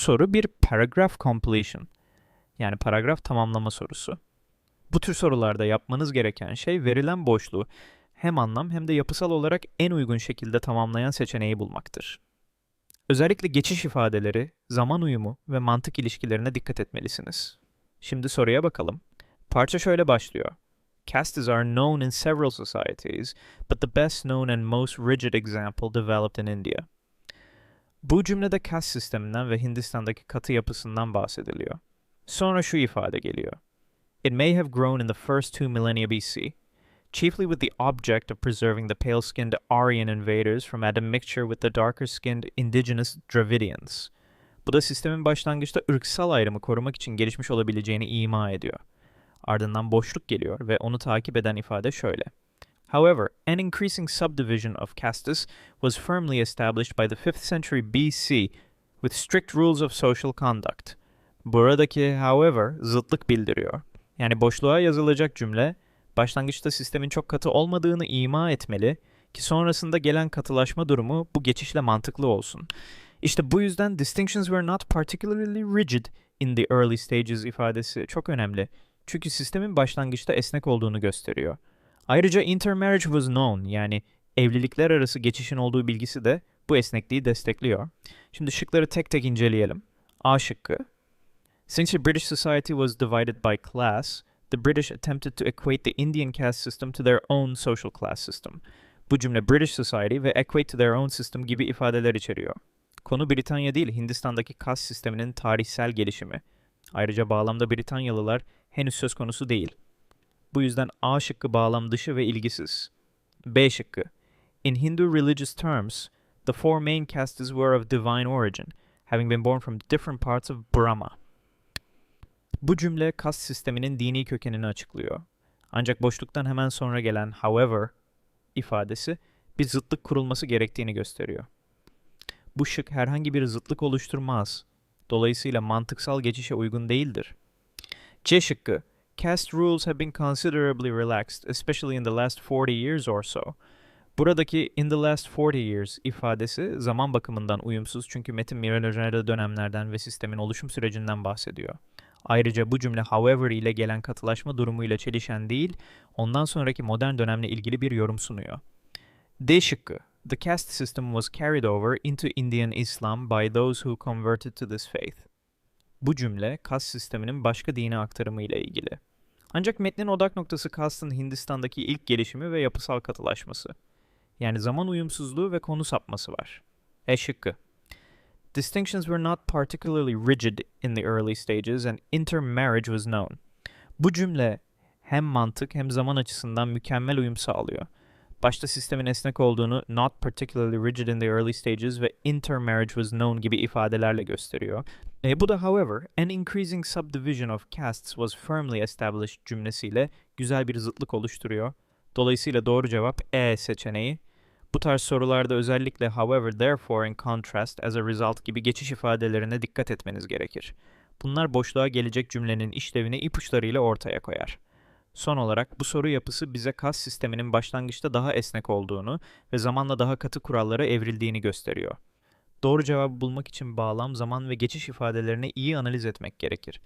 soru bir paragraph completion. Yani paragraf tamamlama sorusu. Bu tür sorularda yapmanız gereken şey verilen boşluğu hem anlam hem de yapısal olarak en uygun şekilde tamamlayan seçeneği bulmaktır. Özellikle geçiş ifadeleri, zaman uyumu ve mantık ilişkilerine dikkat etmelisiniz. Şimdi soruya bakalım. Parça şöyle başlıyor. Castes are known in several societies, but the best known and most rigid example developed in India. Bu cümlede caste sisteminden ve Hindistan'daki katı yapısından bahsediliyor. Sonra şu ifade geliyor. It may have grown in the first two millennia BC, chiefly with the object of preserving the pale-skinned Aryan invaders from a mixture with the darker-skinned indigenous Dravidians. Bu da sistemin başlangıçta ırksal ayrımı korumak için gelişmiş olabileceğini ima ediyor. Ardından boşluk geliyor ve onu takip eden ifade şöyle. However, an increasing subdivision of castes was firmly established by the 5th century BC with strict rules of social conduct. Buradaki however zıtlık bildiriyor. Yani boşluğa yazılacak cümle başlangıçta sistemin çok katı olmadığını ima etmeli ki sonrasında gelen katılaşma durumu bu geçişle mantıklı olsun. İşte bu yüzden distinctions were not particularly rigid in the early stages ifadesi çok önemli. Çünkü sistemin başlangıçta esnek olduğunu gösteriyor. Ayrıca intermarriage was known yani evlilikler arası geçişin olduğu bilgisi de bu esnekliği destekliyor. Şimdi şıkları tek tek inceleyelim. A şıkkı. Since the British society was divided by class, the British attempted to equate the Indian caste system to their own social class system. Bu cümle British society ve equate to their own system gibi ifadeler içeriyor. Konu Britanya değil, Hindistan'daki kas sisteminin tarihsel gelişimi. Ayrıca bağlamda Britanyalılar henüz söz konusu değil. Bu yüzden A şıkkı bağlam dışı ve ilgisiz. B şıkkı. In Hindu religious terms, the four main castes were of divine origin, having been born from different parts of Brahma. Bu cümle kast sisteminin dini kökenini açıklıyor. Ancak boşluktan hemen sonra gelen however ifadesi bir zıtlık kurulması gerektiğini gösteriyor. Bu şık herhangi bir zıtlık oluşturmaz. Dolayısıyla mantıksal geçişe uygun değildir. C şıkkı. Caste rules have been considerably relaxed, especially in the last 40 years or so. Buradaki in the last 40 years ifadesi zaman bakımından uyumsuz çünkü metin milenaryen dönemlerden ve sistemin oluşum sürecinden bahsediyor. Ayrıca bu cümle however ile gelen katılaşma durumuyla çelişen değil, ondan sonraki modern dönemle ilgili bir yorum sunuyor. D şıkkı. The caste system was carried over into Indian Islam by those who converted to this faith. Bu cümle kast sisteminin başka dine aktarımı ile ilgili. Ancak metnin odak noktası kastın Hindistan'daki ilk gelişimi ve yapısal katılaşması. Yani zaman uyumsuzluğu ve konu sapması var. E şıkkı. Distinctions were not particularly rigid in the early stages and intermarriage was known. Bu cümle hem mantık hem zaman açısından mükemmel uyum sağlıyor. Başta sistemin esnek olduğunu not particularly rigid in the early stages ve intermarriage was known gibi ifadelerle gösteriyor. E, bu da however, an increasing subdivision of castes was firmly established cümlesiyle güzel bir zıtlık oluşturuyor. Dolayısıyla doğru cevap E seçeneği. Bu tarz sorularda özellikle however, therefore, in contrast, as a result gibi geçiş ifadelerine dikkat etmeniz gerekir. Bunlar boşluğa gelecek cümlenin işlevini ipuçlarıyla ortaya koyar. Son olarak bu soru yapısı bize kas sisteminin başlangıçta daha esnek olduğunu ve zamanla daha katı kurallara evrildiğini gösteriyor. Doğru cevabı bulmak için bağlam, zaman ve geçiş ifadelerini iyi analiz etmek gerekir.